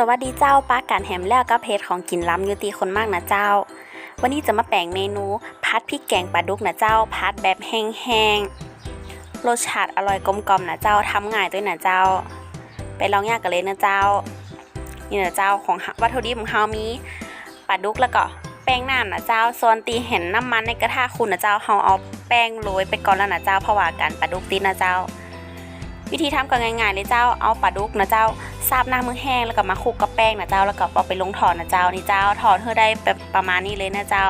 สวัสดีเจ้าป้าการแฮมแล้วก็เพจของกินล้ำยูตีคนมากนะเจ้า วันนี้จะมาแป่งเมนูพัดพริกแกงปลาดุกนะเจ้า พัดแบบแห้งๆรสชาติอร่อยกลมกล่อมนะเจ้าทำง่ายด้วยนะเจ้า ไปลองยากกันเลยนะเจ้านี่นะเจ้าของวัตถุดิบของเฮามีปลาดุกแล้วก็แป้งน้ำนะเจ้าส่วนตีเห็นน้ำมันในกระทะคุณนะเจ้าเฮาเอาแป้งโรยไปก่อนแล้วนะเจ้าเพราะว่าการปลาดุกติดนะเจ้า วิธีทำก็ง่ายๆเลยเจ้าเอาปลาดุกนะเจ้าซาบหน้ามือแห้งแล้วก็มาคลุกกับแป้งนะเจ้าแล้วก็เอาไปลงถอดนะเจ้านี่เจ้าถอดเพื่อได้แบบประมาณนี้เลยนะเจ้า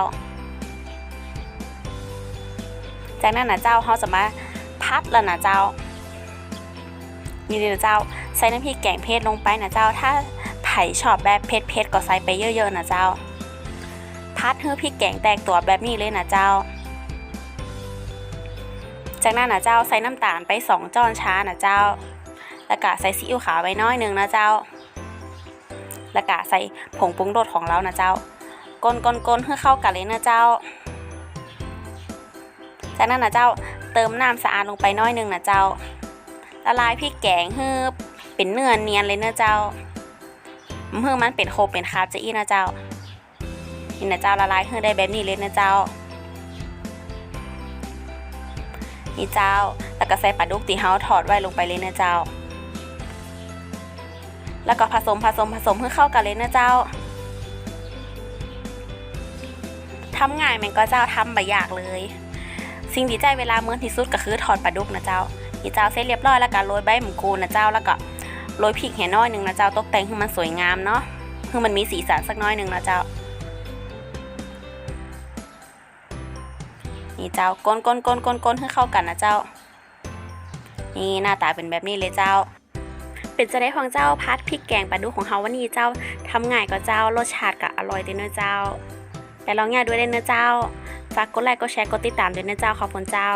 จากนั้นนะเจ้าเขาจะมาพัดแล้วนะเจ้านี่เลยนะเจ้าใส่น้ำพริกแกงเผ็ดลงไปนะเจ้า ถ้าไผ่ชอบแบบเผ็ดๆก็ใส่ไปเยอะๆนะเจ้า พัดเพื่อพริกแกงแตกตัวแบบนี้เลยนะเจ้า จากนั้นนะเจ้าใส่น้ำตาลไปสองจ้อนช้านะเจ้า แล้วก็ใส่ซีอิ๊วขาวไว้น้อยหนึงนะเจ้า แล้วก็ใส่ผงปรุงรสของเรานะเจ้ากลนกลกลให้เข้ากันเลยนะเจ้า จากนั้นนะเจ้าเติมน้ำสะอาดลงไปน้อยหนึงนะเจ้า ละลายพริกแกงให้เป็นเนื้อเนียนเลยนะเจ้าเพื่อมันเป็นโคเป็นคาบจะอีนะเจ้านี่นะเจ้าละลายให้ได้แบบนี้เลยนะเจ้า นี่เจ้า แล้วก็ใส่ปลาดุกที่เฮาถอดไว้ลงไปเลยนะเจ้า แล้วก็ผสมผสมผสมให้เข้ากันเลยนะเจ้าทำง่ายมันก็เจ้าทำบะยากเลย สิ่งที่ใจเวลาเมื่อที่สุดก็คือถอดปลาดุกนะเจ้านี่เจ้าเสร็จเรียบร้อยแล้วก็โรยใบหมูกูนะเจ้าแล้วก็โรยพริกแห่น้อยหนึ่งนะเจ้าตกแต่งให้มันสวยงามเนาะให้มันมีสีสันสักน้อยหนึ่งนะเจ้า นี่เจ้าก้นก้นก้นก้นก้นให้เข้ากันนะเจ้า นี่หน้าตาเป็นแบบนี้เลยเจ้า เป็นจะได้ของเจ้าพัดพริกแกงปลาดุของเฮาวันนี้เจ้าทำง่ายก็เจ้ารสชาติก็อร่อยด้วยเนื้อเจ้า แต่ลองง่ายด้วยเด้เนื้อเจ้า ฝากกดไลค์กดแชร์กดติดตามด้วยเนื้อเจ้าขอบคุณเจ้า